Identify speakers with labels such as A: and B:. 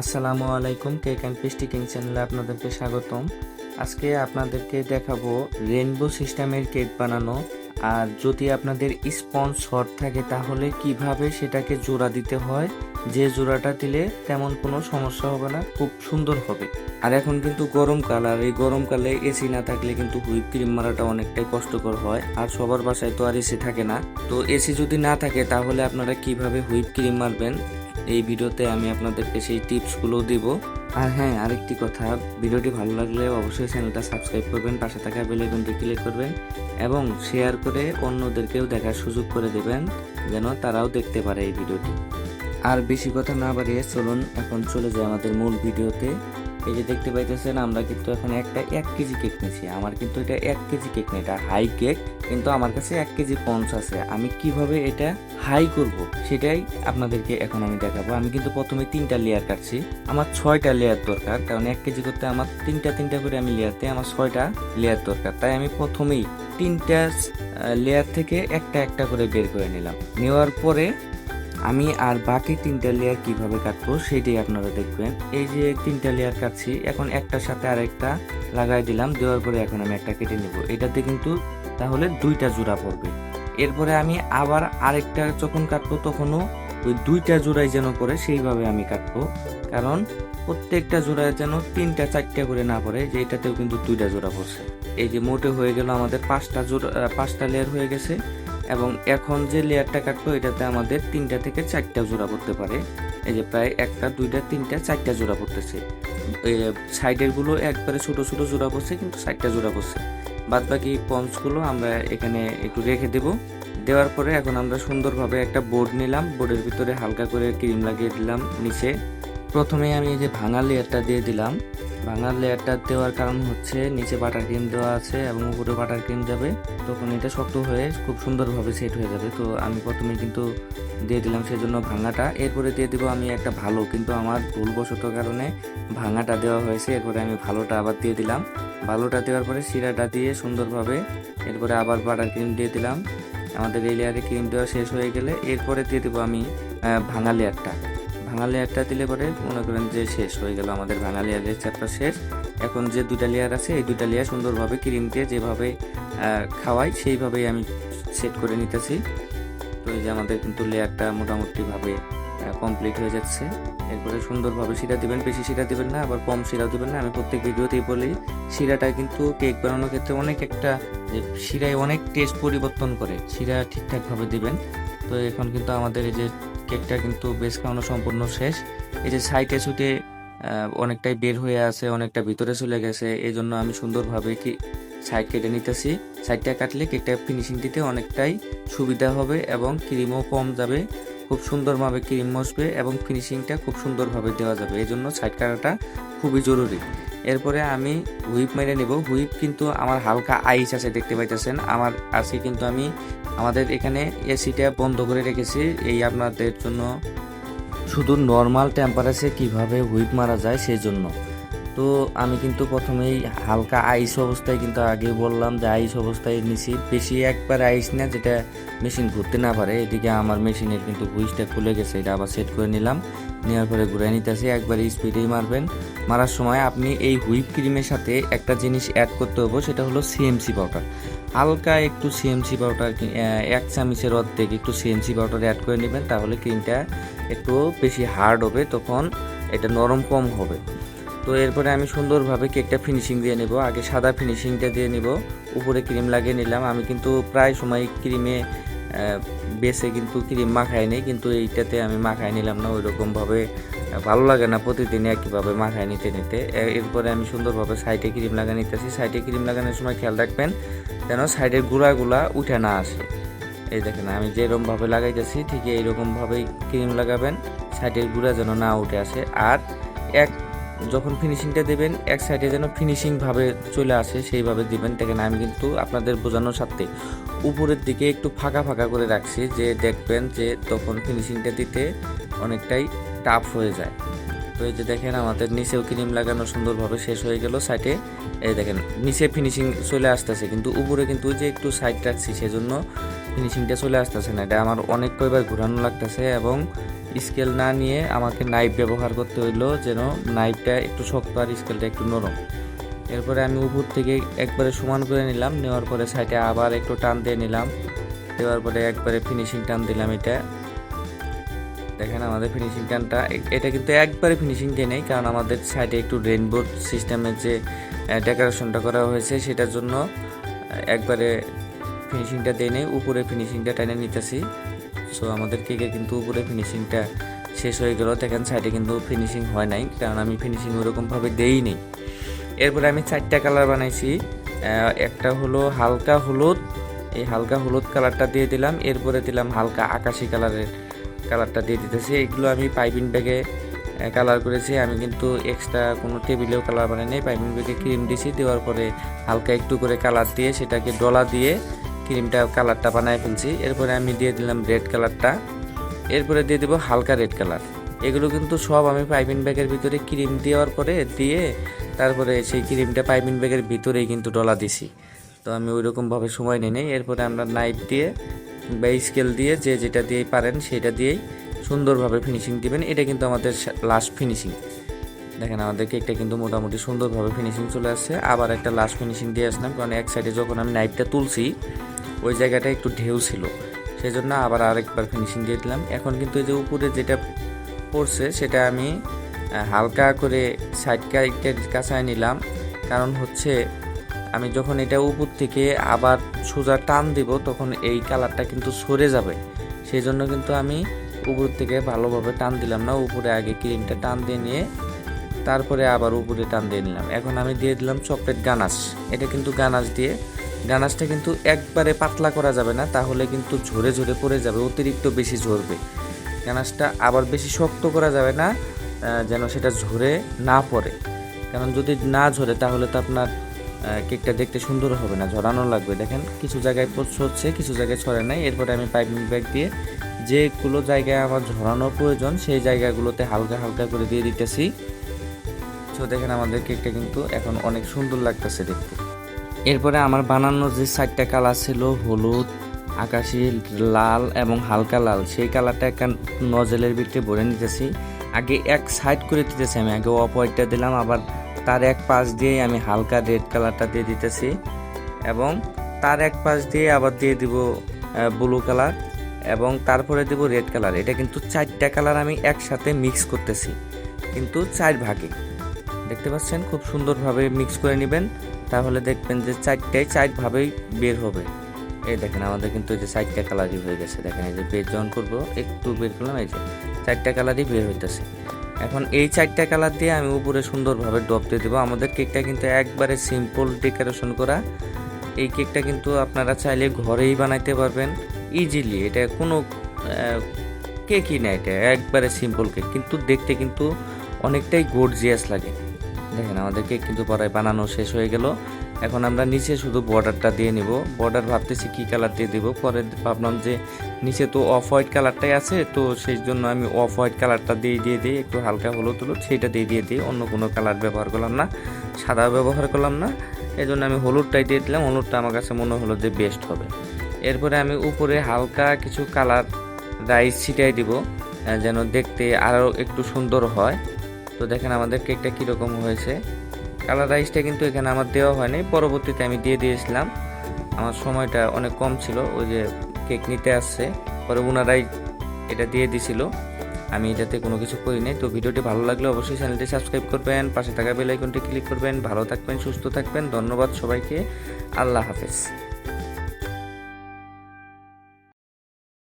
A: আসসালামু আলাইকুম, cake and pastry king চ্যানেলে আপনাদেরকে স্বাগতম। আজকে আপনাদেরকে দেখাবো রেনবো সিস্টেমের কেক বানানো আর যদি আপনাদের স্পঞ্জ শর্ট থাকে, তাহলে কীভাবে সেটাকে জোড়া দিতে হয়? যে জোড়াটা দিলে তেমন কোনো সমস্যা হবে না, খুব সুন্দর হবে। আর এখন কিন্তু গরমকাল আর এই গরমকালে এসি না থাকলে কিন্তু হুইপ ক্রিম মারাটা অনেকটাই কষ্টকর হয়, আর সবার বাসায় তো আর এসি থাকে না। তো এসি যদি না থাকে, তাহলে আপনারা কীভাবে হুইপ ক্রিম মারবেন? এই ভিডিওতে আমি আপনাদেরকে সেই টিপসগুলো দিব। আর হ্যাঁ আরেকটি কথা, ভিডিওটি ভালো লাগলে অবশ্যই চ্যানেলটা সাবস্ক্রাইব করবেন, পাশে থাকা বেল আইকনটি ক্লিক করবেন এবং শেয়ার করে অন্যদেরকেও দেখার সুযোগ করে দেবেন, যেন তারাও দেখতে পারে এই ভিডিওটি। আর বেশি কথা না বাড়িয়ে চলুন, এখন চলে যাই আমাদের মূল ভিডিওতে। এই যে দেখতে পাইতেছেন, আমরা কিন্তু এখন একটা এক কেজি কেক নিয়েছি। আমার কিন্তু এটা এক কেজি কেক না, এটা হাই কেক, কিন্তু আমার কাছে এক কেজি পঞ্চ আছে। আমি কীভাবে এটা হাই করব সেটাই আপনাদেরকে এখন আমি দেখাবো। আমি কিন্তু প্রথমে তিনটা লেয়ার কাটছি। আমার ছয়টা লেয়ার দরকার, কারণ এক কেজি করতে আমার তিনটা তিনটা করে আমি লেয়ারতে আমার ছয়টা লেয়ার দরকার। তাই আমি প্রথমেই তিনটা লেয়ার থেকে একটা একটা করে বের করে নিলাম। নেওয়ার পরে আমি আর বাকি তিনটা লেয়ার কীভাবে কাটবো সেটাই আপনারা দেখবেন। এই যে তিনটা লেয়ার কাটছি, এখন একটার সাথে আরেকটা লাগাই দিলাম, দেওয়ার পরে এখন আমি একটা কেটে নিব। এটাতে কিন্তু তাহলে দুইটা জোড়া পড়বে। এরপরে আমি আবার আরেকটা যখন কাটবো তখনও ওই দুইটা জোড়াই যেন পড়ে, সেইভাবে আমি কাটবো। কারণ প্রত্যেকটা জোড়ায় যেন তিনটা, চারটা করে না পড়ে, যে এটাতেও কিন্তু দুইটা জোড়া পড়ছে। এই যে মোটে হয়ে গেল আমাদের পাঁচটা জোড়া পাঁচটা লেয়ার হয়ে গেছে। এবং এখন যে লেয়ারটা কাটবো, এটাতে আমাদের তিনটা থেকে চারটা জোড়া পড়তে পারে। এই যে প্রায় একটা, দুইটা, তিনটা, চারটা জোড়া পড়তেছে। সাইডেরগুলো একবারে ছোট ছোট জোড়া পড়ছে, কিন্তু চারটা জোড়া পড়ছে। বাদ বাকি পঞ্চগুলো আমরা এখানে একটু রেখে দেব। দেওয়ার পরে এখন আমরা সুন্দরভাবে একটা বোর্ড নিলাম। বোর্ডের ভিতরে হালকা করে ক্রিম লাগিয়ে দিলাম নিচে। প্রথমে আমি এই যে ভাঙা লেয়ারটা দিয়ে দিলাম। ভাঙা লেয়ারটা দেওয়ার কারণ হচ্ছে নিচে বাটার ক্রিম দেওয়া আছে এবং উপরে বাটার ক্রিম যাবে। তখন এটা শক্ত হয়ে খুব সুন্দরভাবে সেট হয়ে যাবে। তো আমি প্রথমে কিন্তু দিয়ে দিলাম সেজন্য ভাঙাটা। এরপরে দিয়ে দিব আমি একটা ভালো কিন্তু আমার ভুলবশত কারণে ভাঙাটা দেওয়া হয়েছে। এরপরে আমি ভালোটা আবার দিয়ে দিলাম। ভালোটা দেওয়ার পরে শিরাটা দিয়ে সুন্দরভাবে এরপরে আবার বাটার ক্রিম দিয়ে দিলাম। আমাদের এই লেয়ারে ক্রিম দেওয়া শেষ হয়ে গেলে এরপরে দিয়ে দেবো আমি ভাঙা লেয়ারটা ভাঙা লেয়ারটা দিলে পরে মনে করেন যে শেষ হয়ে গেল আমাদের ভাঙা লেয়ারের চ্যাপ্টার শেষ। এখন যে দুটা লেয়ার আছে, এই দুটা লেয়ার সুন্দরভাবে ক্রিম দিয়ে যেভাবে খাওয়াই, সেইভাবেই আমি সেট করে নিতেছি। তো এই যে আমাদের কিন্তু লেয়ারটা মোটামুটিভাবে কমপ্লিট হয়ে যাচ্ছে। এরপরে সুন্দরভাবে শিরা দিবেন, বেশি শিরা দিবেন না, আবার কম শিরা দিবেন না। আমি প্রত্যেক ভিডিওতেই বলি শিরাটা কিন্তু কেক বানানোর ক্ষেত্রে অনেক একটা, যে শিরায় অনেক টেস্ট পরিবর্তন করে। শিরা ঠিকঠাকভাবে দিবেন। তো এখন কিন্তু আমাদের এই যে কেকটা কিন্তু বেশ খাওয়ানো সম্পূর্ণ শেষ। এই যে সাইটে ছুটে অনেকটাই বের হয়ে আছে, অনেকটা ভিতরে চলে গেছে। এই জন্য আমি সুন্দরভাবে কি সাইড কেটে নিতেছি। সাইডটা কাটলে কেকটা ফিনিশিং দিতে অনেকটাই সুবিধা হবে এবং ক্রিমও কম যাবে, খুব সুন্দরভাবে ক্রিম বসবে এবং ফিনিশিংটা খুব সুন্দরভাবে দেওয়া যাবে। এই জন্য সাইড কাটাটা খুবই জরুরি। এরপরে আমি হুইপ মেরে নেব। হুইপ কিন্তু আমার হালকা আইস আছে, দেখতে পাইতেছেন। আমার আছে কিন্তু আমি আমাদের এখানে এসিটা বন্ধ করে রেখেছি। এই আপনাদের জন্য শুধু নর্মাল টেম্পারেচারে কীভাবে হুইপ মারা যায় সেই জন্য তো আমি কিন্তু প্রথমেই হালকা আইস অবস্থায় কিন্তু আগে বললাম যে আইস অবস্থায় নিছি। বেশি একবার আইস না, যেটা মেশিন ঘুরতে না পারে। এদিকে আমার মেশিনের কিন্তু হুইসটা খুলে গেছে, এটা আবার সেট করে নিলাম। নেওয়ার পরে ঘুরে নিতেছি, একবার স্পিডেই মারবেন। মারার সময় আপনি এই হুইপ ক্রিমের সাথে একটা জিনিস অ্যাড করতে হবে, সেটা হলো সিএমসি পাউডার হালকা একটু সিএমসি পাউডার এক চামচের অর্ধেক একটু সিএমসি পাউডার অ্যাড করে নেবেন, তাহলে ক্রিমটা একটু বেশি হার্ড হবে, তখন এটা নরম কম হবে। তো এরপরে আমি সুন্দরভাবে কেকটা ফিনিশিং দিয়ে নেব। আগে সাদা ফিনিশিংটা দিয়ে নেব। উপরে ক্রিম লাগিয়ে নিলাম। আমি কিন্তু প্রায় সময় ক্রিমে বেসে কিন্তু ক্রিম মাখাই নেই, কিন্তু এইটাতে আমি মাখাই নিলাম না, ওইরকমভাবে ভালো লাগে না প্রতিদিন একইভাবে মাখায় নিতে নিতে। এরপরে আমি সুন্দরভাবে সাইডে ক্রিম লাগা নিতেছি। সাইডে ক্রিম লাগানোর সময় খেয়াল রাখবেন যেন সাইডের গুঁড়াগুলা উঠে না আসে। এই দেখেন, আমি যেরকমভাবে লাগাইতেছি, ঠিক এইরকমভাবেই ক্রিম লাগাবেন। সাইডের গুঁড়া যেন না উঠে আসে। আর এক, যখন ফিনিশিংটা দেবেন, এক সাইডে যেন ফিনিশিংভাবে চলে আসে, সেইভাবে দিবেন। দেখেন, আমি কিন্তু আপনাদের বোঝানোর সাথে উপরের দিকে একটু ফাঁকা ফাঁকা করে রাখছি যে দেখবেন যে তখন ফিনিশিংটা দিতে অনেকটাই টাফ হয়ে যায়। তো এই যে দেখেন আমাদের নিচেও ক্রিম লাগানো সুন্দরভাবে শেষ হয়ে গেল সাইডে এই দেখেন, নিচে ফিনিশিং চলে আসতেছে, কিন্তু উপরে কিন্তু যে একটু সাইড রাখছি, সেজন্য ফিনিশিংটা চলে আসতেছে না। এটা আমার অনেক কয়বার ঘোরানো লাগতেছে এবং স্কেল না নিয়ে আমাকে নাইফ ব্যবহার করতে হইল যেন নাইফটা একটু শক্ত আর স্কেলটা একটু নরম। এরপরে আমি উপর থেকে একবারে সমান করে নিলাম, নেওয়ার পরে সাইডে আবার একটু টান দিয়ে নিলাম। দেওয়ার পরে একবারে ফিনিশিং টান দিলাম এটা। দেখেন আমাদের ফিনিশিং টানটা এটা কিন্তু একবারে ফিনিশিং দিয়ে নেই, কারণ আমাদের সাইডে একটু রেনবো সিস্টেমের যে ডেকোরেশনটা করা হয়েছে, সেটার জন্য একবারে ফিনিশিংটা দিয়ে নেই, উপরে ফিনিশিংটা টেনে নিতেছি। সো আমাদের কেকের কিন্তু উপরে ফিনিশিংটা শেষ হয়ে গেল, দেখেন সাইডে কিন্তু ফিনিশিং হয় নাই, কারণ আমি ফিনিশিং ওরকমভাবে দেই নেই এরপরে আমি চারটা কালার বানাইছি একটা হলো হালকা হলুদ, এই হালকা হলুদ কালারটা দিয়ে দিলাম, এরপরে দিলাম হালকা আকাশি কালারের কালারটা দিয়ে দিতেছি। এগুলো আমি পাইপিং ব্যাগে কালার করেছি। আমি কিন্তু এক্সট্রা কোনো টেবিলেও কালার বানাই নাই। পাইপিং ব্যাগে ক্রিম দিয়েছি দেওয়ার পরে হালকা একটু করে কালার দিয়ে সেটাকে ডলা দিয়ে ক্রিমটা কালারটা বানায় ফেলছি। এরপরে আমি দিয়ে দিলাম রেড কালারটা। এরপরে দিয়ে দেবো হালকা রেড কালার। এগুলো কিন্তু সব আমি পাইপিং ব্যাগের ভিতরে ক্রিম দেওয়ার পরে দিয়ে তারপরে সেই ক্রিমটা পাইপিং ব্যাগের ভিতরেই কিন্তু ডলা দিছি। তো আমি ওই রকমভাবে সময় নিই এরপরে আমরা নাইফ দিয়ে বা স্কেল দিয়ে যে যেটা দিয়েই পারেন সেটা দিয়েই সুন্দরভাবে ফিনিশিং দিবেন। এটা কিন্তু আমাদের লাস্ট ফিনিশিং দেখেন আমাদের কেকটা কিন্তু মোটামুটি সুন্দরভাবে ফিনিশিং চলে আসছে। আবার একটা লাস্ট ফিনিশিং দিয়ে আসলাম, কারণ এক সাইডে যখন আমি নাইফটা তুলছি, ওই জায়গাটা একটু ঢেউ ছিল। সেই জন্য আবার আরেকবার ফিনিশিং দিয়ে দিলাম। এখন কিন্তু এই যে উপরে যেটা পড়ছে, সেটা আমি হালকা করে সাইড কাইটের কাছায় নিলাম। কারণ হচ্ছে আমি যখন এটা উপর থেকে আবার সোজা টান দিব, তখন এই কালারটা কিন্তু সরে যাবে। সেই জন্য কিন্তু আমি উপর থেকে ভালোভাবে টান দিলাম না, উপরে আগে ক্রিমটা টান দিয়ে নিয়ে তারপরে আবার উপরে টান দিয়ে নিলাম। এখন আমি দিয়ে দিলাম চকলেট গানাশ। এটা কিন্তু গানাশ দিয়ে। গানাশটা কিন্তু একবারে পাতলা করা যাবে না, তাহলে কিন্তু ঝরে ঝরে পড়ে যাবে, অতিরিক্ত বেশি ঝরবে। গানাশটা আবার বেশি শক্ত করা যাবে না যেন সেটা ঝরে না পড়ে। কারণ যদি না ঝরে, তাহলে তো আপনার কেকটা দেখতে সুন্দর হবে না, ঝরানো লাগবে। দেখেন, কিছু জায়গায় হচ্ছে, কিছু জায়গায় ছড়ে নাই। এরপরে আমি পাইপিং ব্যাগ দিয়ে যেগুলো জায়গায় আমার ঝরানোর প্রয়োজন, সেই জায়গাগুলোতে হালকা হালকা করে দিয়ে দিতেছি। তো দেখেন, আমাদের কেকটা কিন্তু এখন অনেক সুন্দর লাগতেছে দেখতে। এরপরে আমার বানানোর যে চারটা কালার ছিল হলুদ, আকাশি, লাল এবং হালকা লাল, সেই কালারটা একটা নজেলের ভিতরে ভরে নিতেছি। আগে এক সাইড করে দিতেছি আমি, আগে অফ হোয়াইটটা দিলাম, আবার তার এক পাশ দিয়ে আমি হালকা রেড কালারটা দিয়ে দিতেছি এবং তার এক পাশ দিয়ে আবার দিয়ে দিব ব্লু কালার এবং তারপরে দেব রেড কালার এটা কিন্তু চারটা কালার আমি একসাথে মিক্স করতেছি, কিন্তু চার ভাগে। দেখতে পাচ্ছেন? খুব সুন্দরভাবে মিক্স করে নেবেন, তাহলে দেখবেন যে চারটায় চারভাবেই বের হবে। এই দেখেন, আমাদের কিন্তু এই যে চারটা কালারই হয়ে গেছে। দেখেন, এই যে বের যখন করব, একটু বের করলাম, এই যে চারটা কালারই বের হইতেছে। এখন এই চারটা কালার দিয়ে আমি উপরে সুন্দরভাবে ডব দিয়ে দেবো। আমাদের কেকটা কিন্তু একবারে সিম্পল ডেকোরেশন করা। এই কেকটা কিন্তু আপনারা চাইলে ঘরেই বানাইতে পারবেন। ইজিলি এটা কোনো কেকই না এটা, একবারে সিম্পল কেক কিন্তু দেখতে কিন্তু অনেকটাই গর্জিয়াস লাগে। দেখেন, আমাদের কেক কিন্তু পরে বানানো শেষ হয়ে গেল। এখন আমরা নিচে শুধু বর্ডারটা দিয়ে নিব। বর্ডার ভাবতেছি কী কালার দিয়ে দিব। পরে ভাবলাম যে নিচে তো অফ হোয়াইট কালারটাই আছে, তো সেই জন্য আমি অফ হোয়াইট কালারটা দিয়ে দিয়ে দিই একটু হালকা হলুদ হলুদ, সেইটা দিয়ে দিয়ে দিই অন্য কোনো কালার ব্যবহার করলাম না। সাদা ব্যবহার করলাম না। এই জন্য আমি হলুদটাই দিয়ে দিলাম। হলুদটা আমার কাছে মনে হলো যে বেস্ট হবে। এরপরে আমি উপরে হালকা কিছু কালার রাইস ছিটাই দিব যেন দেখতে আরও একটু সুন্দর হয়। তো দেখেন আমাদের কেকটা কীরকম হয়েছে। কালার রাইসটা কিন্তু এখানে আমার দেওয়া হয়নি। পরবর্তীতে আমি দিয়ে দিয়েছিলাম। আমার সময়টা অনেক কম ছিল, ওই যে কেক নিতে আসছে। পরে ওনারাই এটা দিয়ে দিছিল। আমি এটাতে কোনো কিছু করি নাই। তো ভিডিওটি ভালো লাগলে অবশ্যই চ্যানেলটি সাবস্ক্রাইব করবেন, পাশে থাকা বেল আইকনটি ক্লিক করবেন। ভালো থাকবেন, সুস্থ থাকবেন। ধন্যবাদ সবাইকে। আল্লাহ হাফেজ।